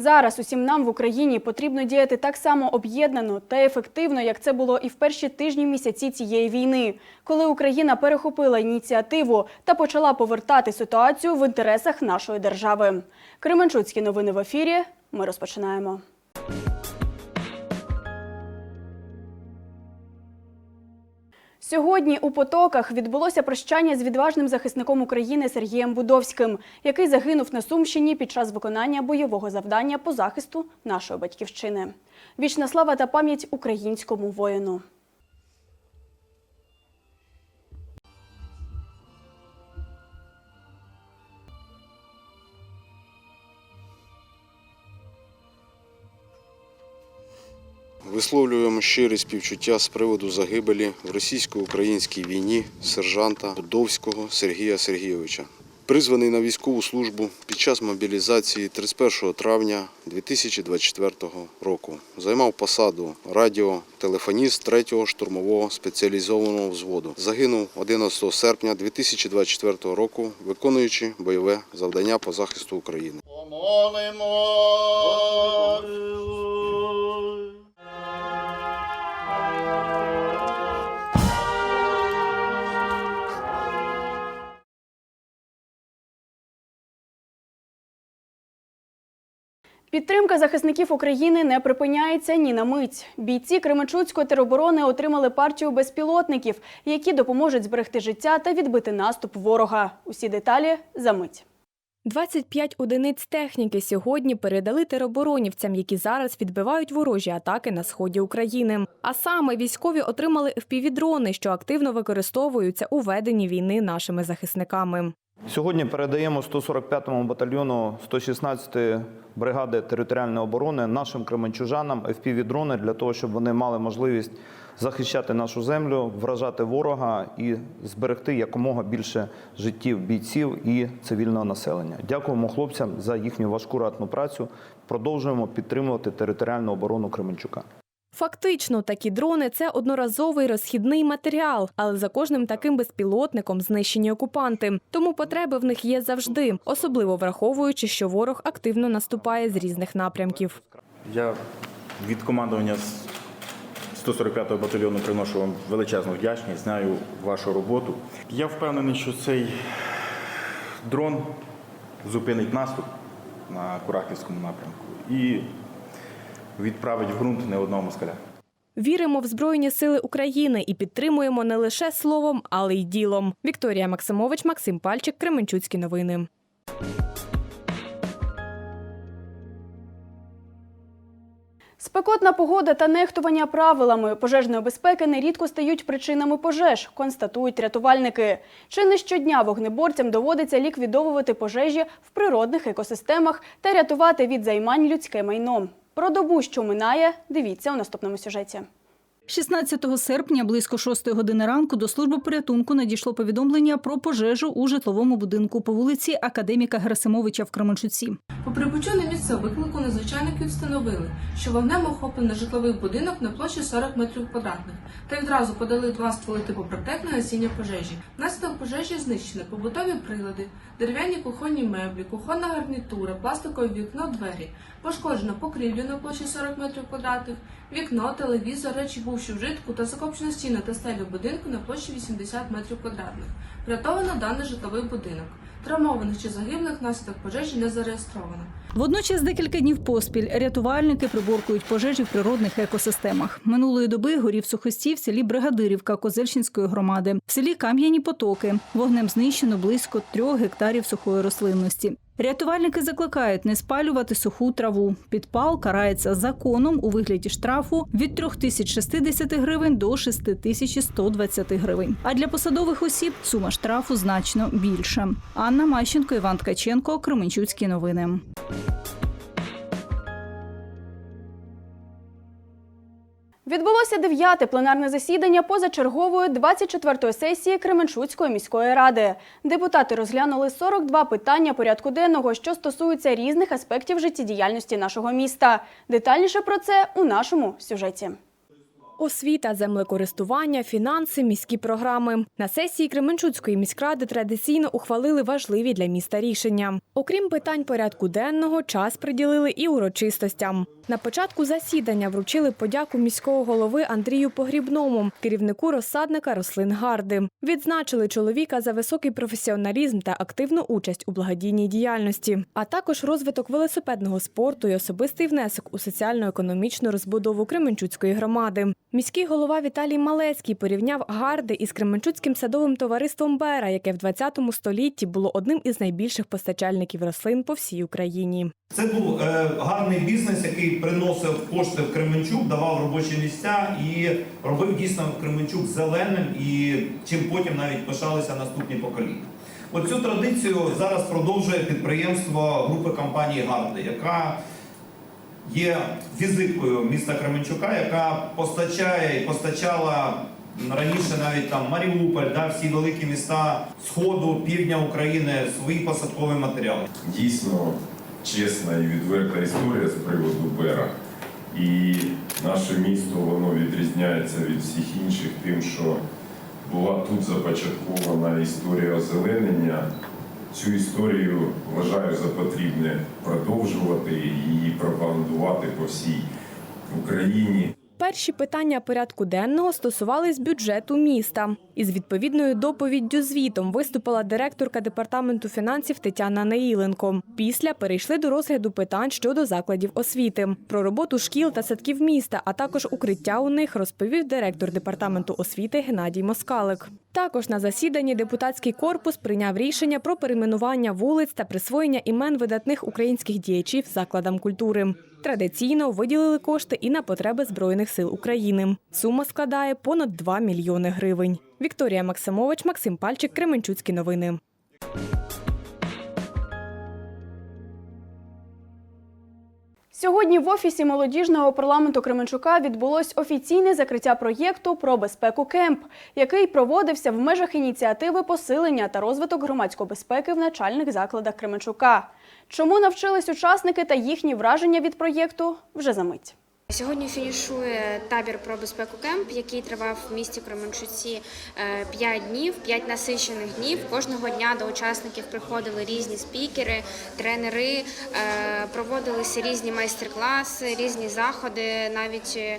Зараз усім нам в Україні потрібно діяти так само об'єднано та ефективно, як це було і в перші тижні місяці цієї війни, коли Україна перехопила ініціативу та почала повертати ситуацію в інтересах нашої держави. Кременчуцькі новини в ефірі. Ми розпочинаємо. Сьогодні у потоках відбулося прощання з відважним захисником України Сергієм Будовським, який загинув на Сумщині під час виконання бойового завдання по захисту нашої батьківщини. Вічна слава та пам'ять українському воїну. Висловлюємо щирі співчуття з приводу загибелі в російсько-українській війні сержанта Будовського Сергія Сергійовича. Призваний на військову службу під час мобілізації 31 травня 2024 року. Займав посаду радіотелефоніст 3-го штурмового спеціалізованого взводу. Загинув 11 серпня 2024 року, виконуючи бойове завдання по захисту України. Помолимо. Підтримка захисників України не припиняється ні на мить. Бійці Кременчуцької тероборони отримали партію безпілотників, які допоможуть зберегти життя та відбити наступ ворога. Усі деталі за мить. 25 одиниць техніки сьогодні передали тероборонівцям, які зараз відбивають ворожі атаки на сході України. А саме військові отримали FPV-дрони, що активно використовуються у веденні війни нашими захисниками. Сьогодні передаємо 145-му батальйону 116-ї бригади територіальної оборони нашим кременчужанам FPV-дрони для того, щоб вони мали можливість захищати нашу землю, вражати ворога і зберегти якомога більше життів бійців і цивільного населення. Дякуємо хлопцям за їхню важку ратну працю. Продовжуємо підтримувати територіальну оборону Кременчука. Фактично, такі дрони це одноразовий розхідний матеріал, але за кожним таким безпілотником знищені окупанти. Тому потреби в них є завжди, особливо враховуючи, що ворог активно наступає з різних напрямків. Я від командування з 145-го батальйону приношу вам величезну вдячність, знаю вашу роботу. Я впевнений, що цей дрон зупинить наступ на Курахівському напрямку і відправить в ґрунт не одного москаля. Віримо в Збройні Сили України і підтримуємо не лише словом, але й ділом. Вікторія Максимович, Максим Пальчик, Кременчуцькі новини. Спекотна погода та нехтування правилами пожежної безпеки нерідко стають причинами пожеж, констатують рятувальники. Чи не щодня вогнеборцям доводиться ліквідовувати пожежі в природних екосистемах та рятувати від займань людське майно. Про добу, що минає, дивіться у наступному сюжеті. 16 серпня близько 6 години ранку до служби порятунку надійшло повідомлення про пожежу у житловому будинку по вулиці Академіка Герасимовича в Кременчуці. По прибуттю на місце виклику надзвичайники встановили, що вогнем охоплений житловий будинок на площі 40 метрів квадратних та відразу подали два стволи типу протек на гасіння пожежі. Внаслідок пожежі знищені побутові прилади, дерев'яні кухонні меблі, кухонна гарнітура, пластикове вікно, двері. Пошкоджено покрівлю на площі 40 метрів квадратних, вікно, телевізор, речі бувші вжитку та закопчено стіни та стелю будинку на площі 80 метрів квадратних. Врятовано даний житловий будинок. Травмованих чи загиблих внаслідок пожежі не зареєстровано. Водночас декілька днів поспіль рятувальники приборкують пожежі в природних екосистемах. Минулої доби горів сухостій в селі Бригадирівка Козельщинської громади. В селі Кам'яні Потоки. Вогнем знищено близько трьох гектарів сухої рослинності. Рятувальники закликають не спалювати суху траву. Підпал карається законом у вигляді штрафу від 3060 гривень до 6120 гривень. А для посадових осіб сума штрафу значно більша. Анна Мащенко, Іван Ткаченко, Кременчуцькі новини. Відбулося дев'яте пленарне засідання позачергової 24-ї сесії Кременчуцької міської ради. Депутати розглянули 42 питання порядку денного, що стосуються різних аспектів життєдіяльності нашого міста. Детальніше про це у нашому сюжеті. Освіта, землекористування, фінанси, міські програми. На сесії Кременчуцької міськради традиційно ухвалили важливі для міста рішення. Окрім питань порядку денного, час приділили і урочистостям. На початку засідання вручили подяку міського голови Андрію Погрібному, керівнику розсадника рослин Гарди. Відзначили чоловіка за високий професіоналізм та активну участь у благодійній діяльності, а також розвиток велосипедного спорту і особистий внесок у соціально-економічну розбудову Кременчуцької громади. Міський голова Віталій Малецький порівняв гарди із Кременчуцьким садовим товариством Бера, яке в 20 столітті було одним із найбільших постачальників рослин по всій Україні. Це був е, гарний бізнес, який приносив кошти в Кременчук, давав робочі місця і робив дійсно Кременчук зеленим, і чим потім навіть пишалися наступні покоління. Оцю традицію зараз продовжує підприємство групи компанії Гарди, яка є візиткою міста Кременчука, яка постачає і постачала раніше навіть там Маріуполь, да, всі великі міста Сходу, півдня України свої посадкові матеріали. дійсно чесна і відверта історія з приводу Бера. І наше місто воно відрізняється від всіх інших тим, що була тут започаткована історія озеленення. Цю історію вважаю за потрібне продовжувати і пропагандувати по всій Україні. Перші питання порядку денного стосувались бюджету міста. Із відповідною доповіддю звітом виступила директорка департаменту фінансів Тетяна Неїленко. Після перейшли до розгляду питань щодо закладів освіти. Про роботу шкіл та садків міста, а також укриття у них розповів директор департаменту освіти Геннадій Москалик. Також на засіданні депутатський корпус прийняв рішення про перейменування вулиць та присвоєння імен видатних українських діячів закладам культури. Традиційно виділили кошти і на потреби Збройних сил України. Сума складає понад 2 мільйони гривень. Вікторія Максимович, Максим Пальчик, Кременчуцькі новини. Сьогодні в офісі молодіжного парламенту Кременчука відбулось офіційне закриття проєкту про безпеку Кемп, який проводився в межах ініціативи посилення та розвиток громадської безпеки в начальних закладах Кременчука. Чому навчились учасники та їхні враження від проєкту вже за мить. Сьогодні фінішує табір про безпеку кемп, який тривав в місті Кременчуці 5 днів, 5 насичених днів. Кожного дня до учасників приходили різні спікери, тренери, е, проводилися різні майстер-класи, різні заходи. Навіть е,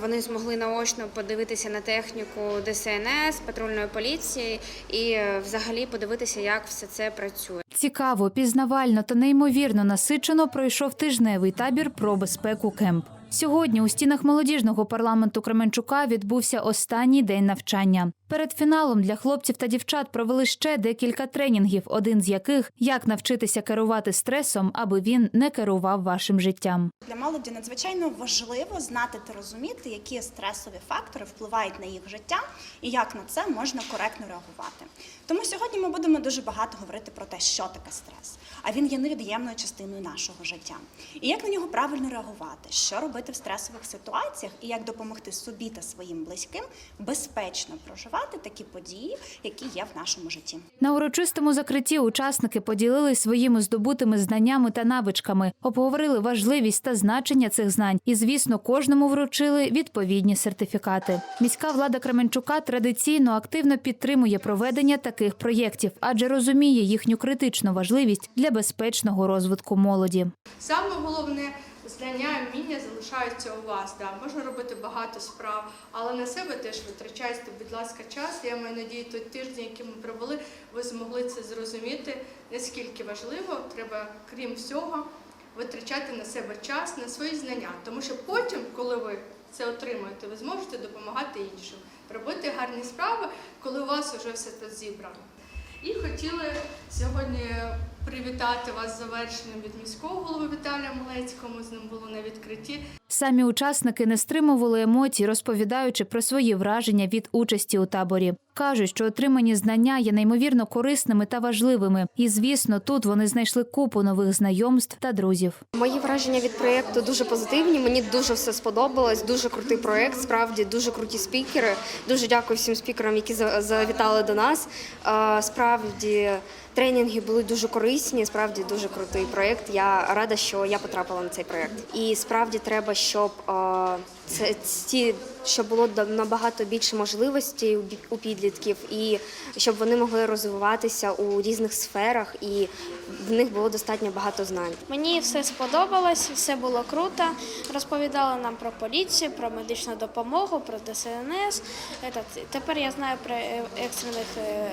вони змогли наочно подивитися на техніку ДСНС, патрульної поліції і е, взагалі подивитися, як все це працює. Цікаво, пізнавально та неймовірно насичено пройшов тижневий табір про безпеку кемп. Сьогодні у стінах молодіжного парламенту Кременчука відбувся останній день навчання. Перед фіналом для хлопців та дівчат провели ще декілька тренінгів, один з яких як навчитися керувати стресом, аби він не керував вашим життям. Для молоді надзвичайно важливо знати та розуміти, які стресові фактори впливають на їх життя і як на це можна коректно реагувати. Тому сьогодні ми будемо дуже багато говорити про те, що таке стрес. А він є невід'ємною частиною нашого життя. І як на нього правильно реагувати, що робити в стресових ситуаціях, і як допомогти собі та своїм близьким безпечно проживати такі події, які є в нашому житті. На урочистому закритті учасники поділились своїми здобутими знаннями та навичками, обговорили важливість та значення цих знань і, звісно, кожному вручили відповідні сертифікати. Міська влада Кременчука традиційно активно підтримує проведення таких проєктів, адже розуміє їхню критичну важливість для безпечного розвитку молоді. Саме головне знання, вміння залишаються у вас. Да. Можна робити багато справ, але на себе теж витрачайте, будь ласка, час. Я маю надію, той тиждень, який ми провели, ви змогли це зрозуміти, наскільки важливо треба, крім всього, витрачати на себе час, на свої знання. Тому що потім, коли ви це отримуєте, ви зможете допомагати іншим, робити гарні справи, коли у вас вже все це зібрано. І хотіли сьогодні привітати вас з завершенням від міського голови Віталія Малецького. Ми з ним було на відкритті. Самі учасники не стримували емоцій, розповідаючи про свої враження від участі у таборі. Кажуть, що отримані знання є неймовірно корисними та важливими. І, звісно, тут вони знайшли купу нових знайомств та друзів. Мої враження від проєкту дуже позитивні. Мені дуже все сподобалось. Дуже крутий проєкт. Справді дуже круті спікери. Дуже дякую всім спікерам, які за- завітали до нас. Справді тренінги були дуже корисні. Справді дуже крутий проєкт. Я рада, що я потрапила на цей проєкт. І справді треба, щоб е, це ті, щоб було да- набагато більше можливостей у підлітків, і щоб вони могли розвиватися у різних сферах, і в них було достатньо багато знань. Мені все сподобалось, все було круто. Розповідали нам про поліцію, про медичну допомогу, про ДСНС. Тепер я знаю про е, екстрених е,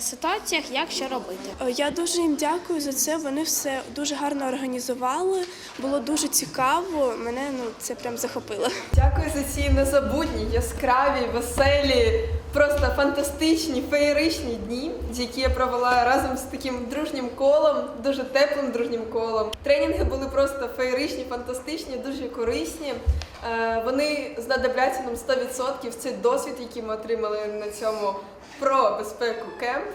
ситуаціях, як що робити. Е, Я дуже їм дякую за це. Вони все дуже гарно організували. Було дуже цікаво. Мене ну це прям захопило. Дякую за ці незабутні, яскраві, веселі, просто фантастичні, феєричні дні, які я провела разом з таким дружнім колом, дуже теплим дружнім колом. Тренінги були просто феєричні, фантастичні, дуже корисні. Е, Вони знадобляться нам 100%. Цей досвід, який ми отримали на цьому про безпеку кемп,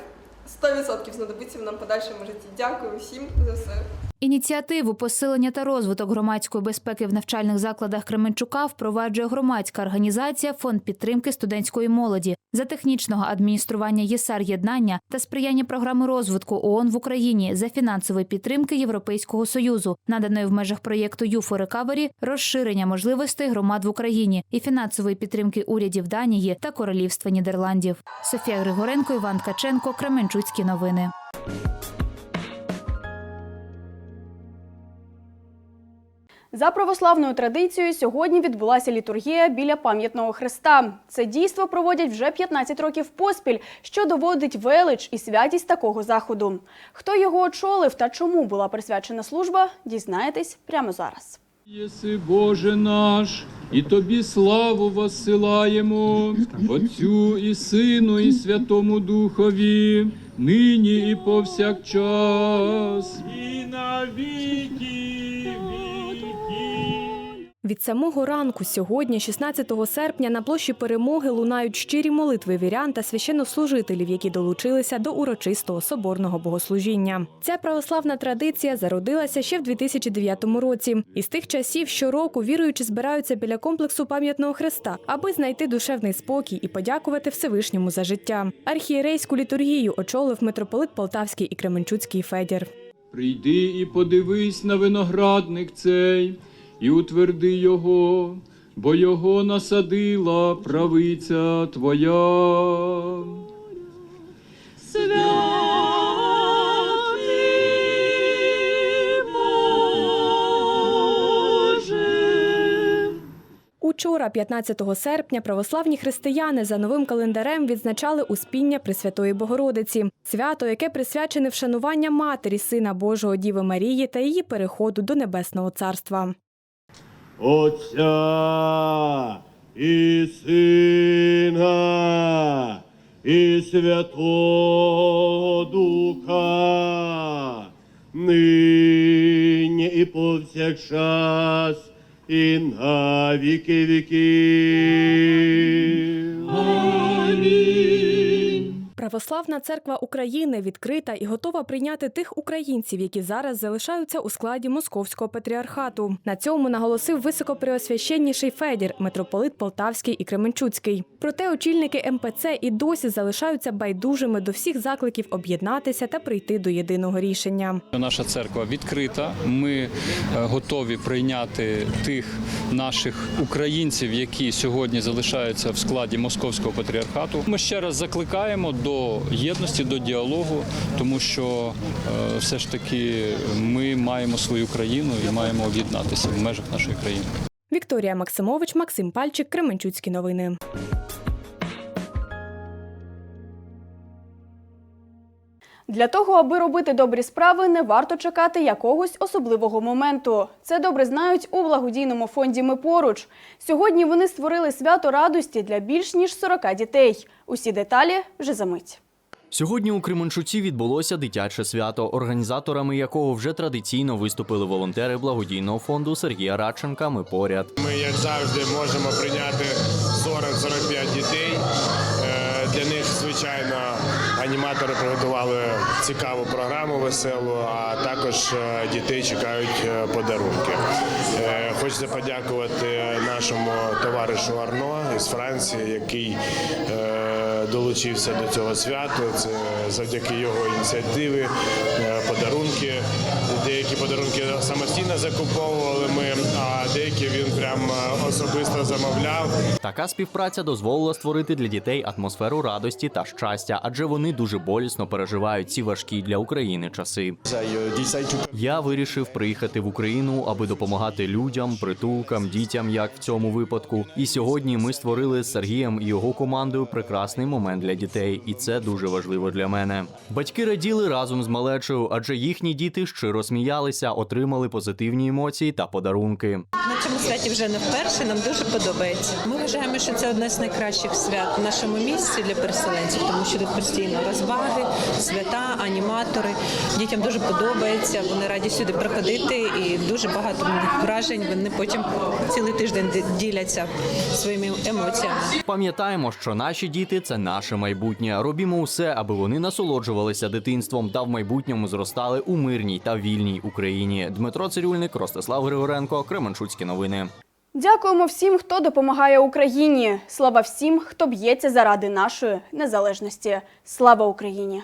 100% знадобиться в нам подальшому житті. Дякую всім за все. Ініціативу посилення та розвиток громадської безпеки в навчальних закладах Кременчука впроваджує громадська організація Фонд підтримки студентської молоді за технічного адміністрування ЄСАР єднання та сприяння програми розвитку ООН в Україні за фінансової підтримки Європейського союзу, наданої в межах проєкту «ЮФО Рекавері», розширення можливостей громад в Україні і фінансової підтримки урядів Данії та Королівства Нідерландів. Софія Григоренко, Іван Ткаченко, Кременчуцькі новини. За православною традицією сьогодні відбулася літургія біля пам'ятного хреста. Це дійство проводять вже 15 років поспіль, що доводить велич і святість такого заходу. Хто його очолив та чому була присвячена служба, дізнаєтесь прямо зараз. Єси Боже наш, і тобі славу воссилаємо, Отцю і Сину, і Святому Духові, нині і повсякчас, і на віки віків. Від самого ранку сьогодні, 16 серпня, на площі перемоги лунають щирі молитви вірян та священнослужителів, які долучилися до урочистого соборного богослужіння. Ця православна традиція зародилася ще в 2009 році. І з тих часів щороку віруючі збираються біля комплексу пам'ятного хреста, аби знайти душевний спокій і подякувати Всевишньому за життя. Архієрейську літургію очолив митрополит Полтавський і Кременчуцький Федір. Прийди і подивись на виноградник цей, і утверди його, бо його насадила правиця твоя. Учора, 15 серпня, православні християни за новим календарем відзначали Успіння Пресвятої Богородиці, свято, яке присвячене вшанування матері Сина Божого Діви Марії та її переходу до Небесного Царства. Отця і Сина і Святого Духа, нині і повсякчас, і на віки віків. Православна церква України відкрита і готова прийняти тих українців, які зараз залишаються у складі Московського патріархату. На цьому наголосив високопреосвященніший Федір, митрополит Полтавський і Кременчуцький. Проте очільники МПЦ і досі залишаються байдужими до всіх закликів об'єднатися та прийти до єдиного рішення. Наша церква відкрита. Ми е, готові прийняти тих наших українців, які сьогодні залишаються в складі московського патріархату. Ми ще раз закликаємо до єдності, до діалогу, тому що е, все ж таки ми маємо свою країну і маємо об'єднатися в межах нашої країни. Вікторія Максимович, Максим Пальчик, Кременчуцькі новини. Для того, аби робити добрі справи, не варто чекати якогось особливого моменту. Це добре знають у благодійному фонді Ми поруч. Сьогодні вони створили свято радості для більш ніж 40 дітей. Усі деталі вже за мить. Сьогодні у Кременчуці відбулося дитяче свято, організаторами якого вже традиційно виступили волонтери благодійного фонду Сергія Радченка. Ми поряд. Ми, як завжди, можемо прийняти 40-45 дітей. Аніматори приготували цікаву програму веселу, а також е, дітей чекають е, подарунки. Е, Хочеться подякувати нашому товаришу Арно із Франції, який долучився до цього свята. Це завдяки його ініціативи, е, подарунки. Деякі подарунки самостійно закуповували ми, а деякі він прям особисто замовляв. Така співпраця дозволила створити для дітей атмосферу радості та щастя, адже вони дуже болісно переживають ці важкі для України часи. Я вирішив приїхати в Україну, аби допомагати людям, притулкам, дітям, як в цьому випадку. І сьогодні ми створили з Сергієм і його командою прекрасний момент для дітей, і це дуже важливо для мене. Батьки раділи разом з малечою, адже їхні діти щиро сміялися, отримали позитивні емоції та подарунки. На цьому святі вже не вперше. Нам дуже подобається. Ми вважаємо, що це одне з найкращих свят в нашому місці для переселенців, тому що тут постійно розваги, свята, аніматори. Дітям дуже подобається. Вони раді сюди приходити, і дуже багато вражень. Вони потім цілий тиждень діляться своїми емоціями. Пам'ятаємо, що наші діти це наше майбутнє. Робімо усе, аби вони насолоджувалися дитинством та в майбутньому зростали у мирній та вільній Україні. Дмитро Цирюльник, Ростислав Григоренко, Кременчуцькі новини. Дякуємо всім, хто допомагає Україні. Слава всім, хто б'ється заради нашої незалежності. Слава Україні!